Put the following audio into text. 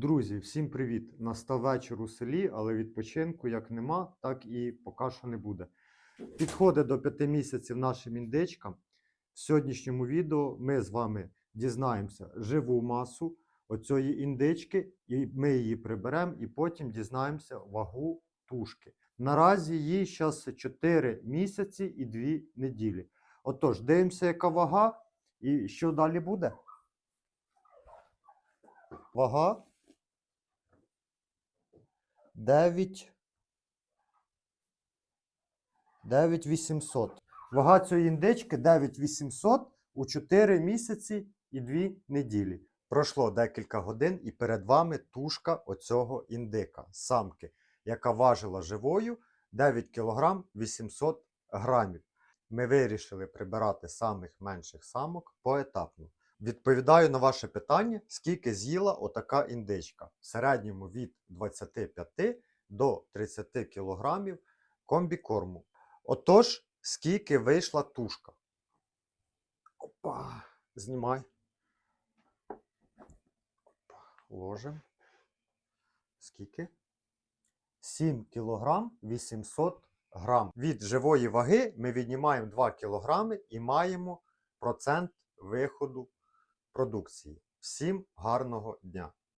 Друзі, всім привіт! Настав вечір у селі, але відпочинку як нема, так і поки що не буде. Підходить до п'яти місяців нашим індичкам. В сьогоднішньому відео ми з вами дізнаємося живу масу оцієї індички, і ми її приберемо, і потім дізнаємося вагу тушки. Наразі їй зараз 4 місяці і 2 неділі. Отож, дивимося, яка вага, і що далі буде. Вага 9 9800. Вага цієї індички 9800 у 4 місяці і 2 неділі. Пройшло декілька годин, і перед вами тушка оцього індика, самки, яка важила живою 9 кг 800 грамів. Ми вирішили прибирати самих менших самок поетапно. Відповідаю на ваше питання, скільки з'їла отака індичка. В середньому від 25 до 30 кг комбікорму. Отож, скільки вийшла тушка? Опа, знімай. Опа, ложим. Скільки? 7 кг 800 грам. Від живої ваги ми віднімаємо 2 кг і маємо процент виходу продукції. Всім гарного дня!